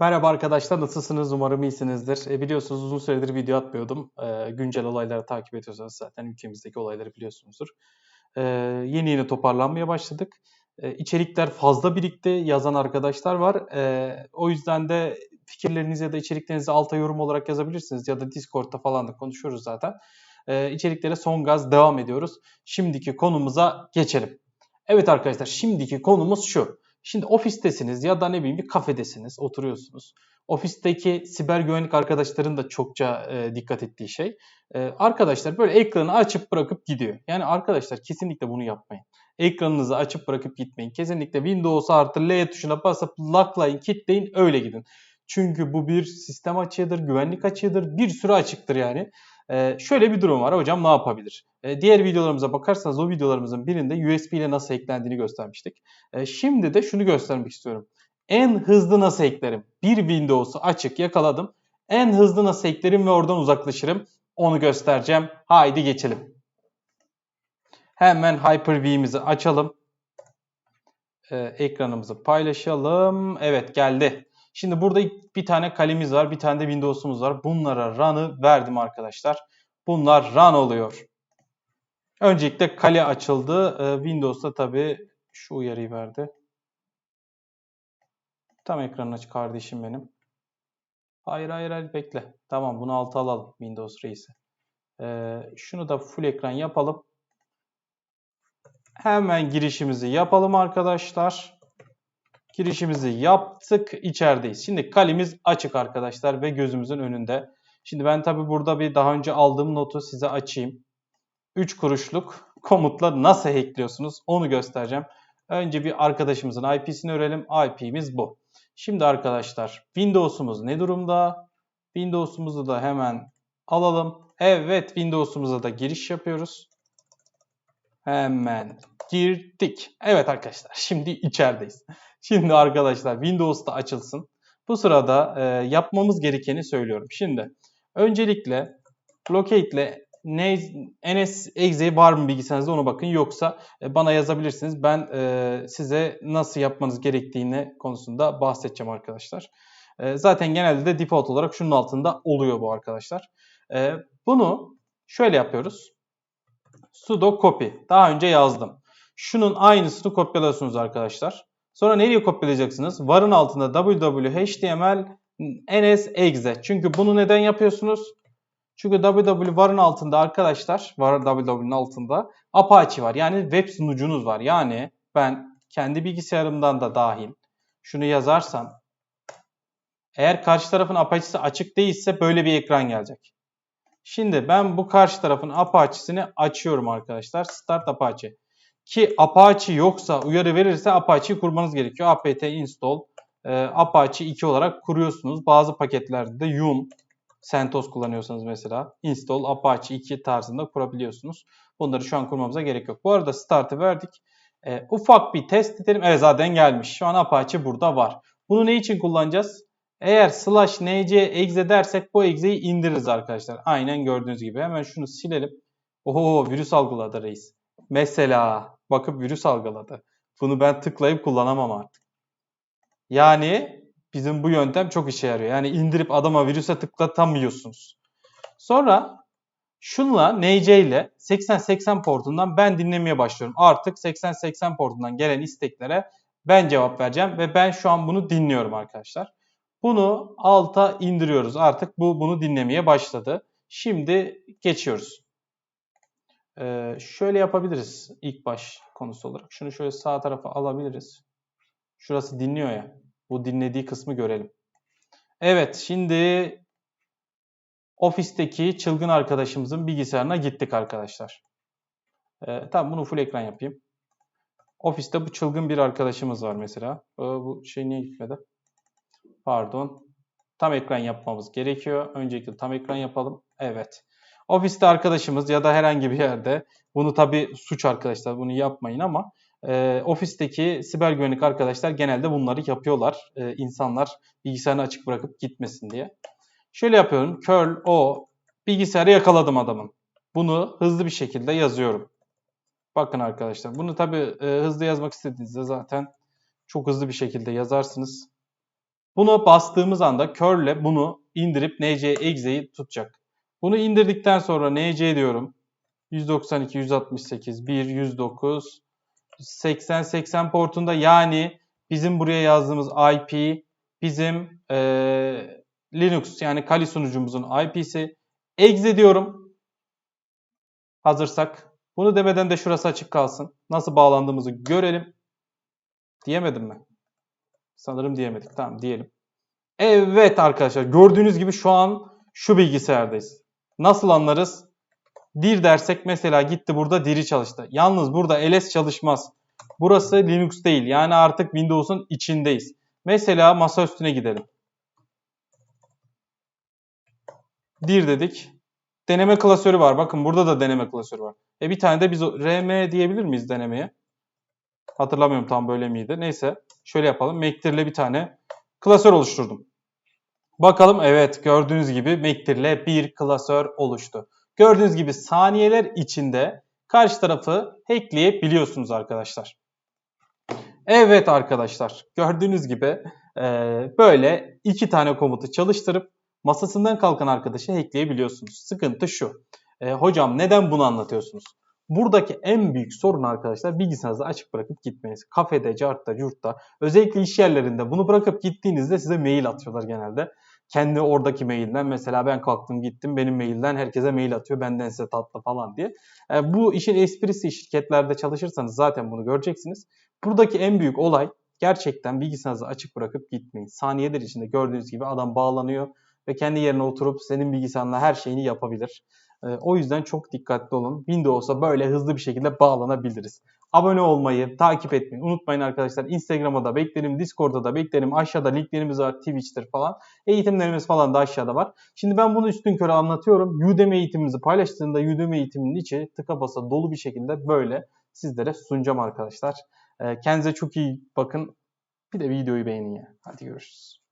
Merhaba arkadaşlar, nasılsınız? Umarım iyisinizdir. E, biliyorsunuz uzun süredir video atmıyordum. E, güncel olayları takip ediyorsanız zaten ülkemizdeki olayları biliyorsunuzdur. E, yeni yeni toparlanmaya başladık. E, içerikler fazla birikti, yazan arkadaşlar var. E, o yüzden de fikirlerinizi ya da içeriklerinizi alta yorum olarak yazabilirsiniz. Ya da Discord'da falan da konuşuyoruz zaten. E, içeriklere son gaz devam ediyoruz. Şimdiki konumuza geçelim. Evet arkadaşlar, şimdiki konumuz şu. Şimdi ofistesiniz ya da ne bileyim bir kafedesiniz, oturuyorsunuz. Ofisteki siber güvenlik arkadaşların da çokça e, dikkat ettiği şey. E, arkadaşlar böyle ekranı açıp bırakıp gidiyor. Yani arkadaşlar kesinlikle bunu yapmayın. Ekranınızı açıp bırakıp gitmeyin. Kesinlikle Windows artı L tuşuna basıp locklayın, kilitleyin, öyle gidin. Çünkü bu bir sistem açığıdır, güvenlik açığıdır, bir sürü açıktır yani. Ee, şöyle bir durum var. Hocam ne yapabilir? Ee, diğer videolarımıza bakarsanız o videolarımızın birinde USB ile nasıl eklendiğini göstermiştik. Ee, şimdi de şunu göstermek istiyorum. En hızlı nasıl eklerim? Bir Windows'u açık yakaladım. En hızlı nasıl eklerim ve oradan uzaklaşırım? Onu göstereceğim. Haydi geçelim. Hemen Hyper-V'mizi açalım. Ee, ekranımızı paylaşalım. Evet geldi. Şimdi burada bir tane kalemiz var, bir tane de Windows'umuz var. Bunlara run'ı verdim arkadaşlar. Bunlar run oluyor. Öncelikle kale açıldı. Ee, Windows'ta tabii şu uyarıyı verdi. Tam ekranını aç kardeşim benim. Hayır hayır hayır bekle. Tamam bunu alta alalım Windows reisi. Ee, şunu da full ekran yapalım. Hemen girişimizi yapalım arkadaşlar. Girişimizi yaptık. içerideyiz. Şimdi kalemiz açık arkadaşlar ve gözümüzün önünde. Şimdi ben tabi burada bir daha önce aldığım notu size açayım. 3 kuruşluk komutla nasıl hackliyorsunuz onu göstereceğim. Önce bir arkadaşımızın IP'sini öğrenelim. IP'miz bu. Şimdi arkadaşlar Windows'umuz ne durumda? Windows'umuzu da hemen alalım. Evet Windows'umuza da giriş yapıyoruz. Hemen girdik. Evet arkadaşlar şimdi içerideyiz. Şimdi arkadaşlar Windows'ta açılsın. Bu sırada e, yapmamız gerekeni söylüyorum. Şimdi öncelikle locate ile NS exe var mı bilgisayarınızda ona bakın. Yoksa e, bana yazabilirsiniz. Ben e, size nasıl yapmanız gerektiğini konusunda bahsedeceğim arkadaşlar. E, zaten genelde de default olarak şunun altında oluyor bu arkadaşlar. E, bunu şöyle yapıyoruz. sudo copy. Daha önce yazdım. Şunun aynısını kopyalıyorsunuz arkadaşlar. Sonra nereye kopyalayacaksınız? Varın altında www.html ns Çünkü bunu neden yapıyorsunuz? Çünkü www varın altında arkadaşlar, var www'nin altında Apache var. Yani web sunucunuz var. Yani ben kendi bilgisayarımdan da dahil şunu yazarsam eğer karşı tarafın Apache'si açık değilse böyle bir ekran gelecek. Şimdi ben bu karşı tarafın Apache'sini açıyorum arkadaşlar. Start Apache. Ki Apache yoksa uyarı verirse Apache'yi kurmanız gerekiyor. apt install e, Apache 2 olarak kuruyorsunuz. Bazı paketlerde de yum CentOS kullanıyorsanız mesela install Apache 2 tarzında kurabiliyorsunuz. Bunları şu an kurmamıza gerek yok. Bu arada start'ı verdik. E, ufak bir test edelim. Evet zaten gelmiş. Şu an Apache burada var. Bunu ne için kullanacağız? Eğer slash nc exe dersek bu exe'yi indiririz arkadaşlar. Aynen gördüğünüz gibi. Hemen şunu silelim. Oho virüs algıladı reis. Mesela bakıp virüs algıladı. Bunu ben tıklayıp kullanamam artık. Yani bizim bu yöntem çok işe yarıyor. Yani indirip adama virüse tıklatamıyorsunuz. Sonra şunla NC ile 8080 portundan ben dinlemeye başlıyorum. Artık 8080 portundan gelen isteklere ben cevap vereceğim ve ben şu an bunu dinliyorum arkadaşlar. Bunu alta indiriyoruz. Artık bu bunu dinlemeye başladı. Şimdi geçiyoruz. Ee, şöyle yapabiliriz ilk baş konusu olarak. Şunu şöyle sağ tarafa alabiliriz. Şurası dinliyor ya. Bu dinlediği kısmı görelim. Evet şimdi ofisteki çılgın arkadaşımızın bilgisayarına gittik arkadaşlar. Ee, tamam bunu full ekran yapayım. Ofiste bu çılgın bir arkadaşımız var mesela. Ee, bu şey niye gitmedi? Pardon. Tam ekran yapmamız gerekiyor. Öncelikle tam ekran yapalım. Evet. Ofiste arkadaşımız ya da herhangi bir yerde bunu tabi suç arkadaşlar bunu yapmayın ama e, ofisteki siber güvenlik arkadaşlar genelde bunları yapıyorlar. E, insanlar bilgisayarını açık bırakıp gitmesin diye. Şöyle yapıyorum. curl o bilgisayarı yakaladım adamın. Bunu hızlı bir şekilde yazıyorum. Bakın arkadaşlar bunu tabi e, hızlı yazmak istediğinizde zaten çok hızlı bir şekilde yazarsınız. Buna bastığımız anda curl bunu indirip NC exe'yi tutacak. Bunu indirdikten sonra NC diyorum. 192, 168, 1, 109, 80, 80 portunda yani bizim buraya yazdığımız IP bizim eee, Linux yani Kali sunucumuzun IP'si. Exe diyorum. Hazırsak. Bunu demeden de şurası açık kalsın. Nasıl bağlandığımızı görelim. Diyemedim mi? Sanırım diyemedik. Tamam diyelim. Evet arkadaşlar gördüğünüz gibi şu an şu bilgisayardayız. Nasıl anlarız? Dir dersek mesela gitti burada diri çalıştı. Yalnız burada ls çalışmaz. Burası Linux değil. Yani artık Windows'un içindeyiz. Mesela masa üstüne gidelim. Dir dedik. Deneme klasörü var. Bakın burada da deneme klasörü var. E bir tane de biz rm diyebilir miyiz denemeye? Hatırlamıyorum tam böyle miydi. Neyse şöyle yapalım. Mektir'le bir tane klasör oluşturdum. Bakalım evet gördüğünüz gibi Mektir'le bir klasör oluştu. Gördüğünüz gibi saniyeler içinde karşı tarafı hackleyebiliyorsunuz arkadaşlar. Evet arkadaşlar gördüğünüz gibi e, böyle iki tane komutu çalıştırıp masasından kalkan arkadaşı hackleyebiliyorsunuz. Sıkıntı şu. E, hocam neden bunu anlatıyorsunuz? Buradaki en büyük sorun arkadaşlar bilgisayarınızı açık bırakıp gitmeniz. Kafede, cartta, curtta özellikle iş yerlerinde bunu bırakıp gittiğinizde size mail atıyorlar genelde. Kendi oradaki mailden mesela ben kalktım gittim benim mailden herkese mail atıyor benden size tatlı falan diye. E, bu işin esprisi şirketlerde çalışırsanız zaten bunu göreceksiniz. Buradaki en büyük olay gerçekten bilgisayarınızı açık bırakıp gitmeyin. Saniyeler içinde gördüğünüz gibi adam bağlanıyor ve kendi yerine oturup senin bilgisayarına her şeyini yapabilir. Ee, O yüzden çok dikkatli olun. Windows'a böyle hızlı bir şekilde bağlanabiliriz. Abone olmayı, takip etmeyi unutmayın arkadaşlar. Instagram'a da beklerim, Discord'da da beklerim. Aşağıda linklerimiz var, Twitch'tir falan. Eğitimlerimiz falan da aşağıda var. Şimdi ben bunu üstün körü anlatıyorum. Udemy eğitimimizi paylaştığında Udemy eğitiminin içi tıka basa dolu bir şekilde böyle sizlere sunacağım arkadaşlar. Ee, Kendinize çok iyi bakın. Bir de videoyu beğenin ya. Hadi görüşürüz.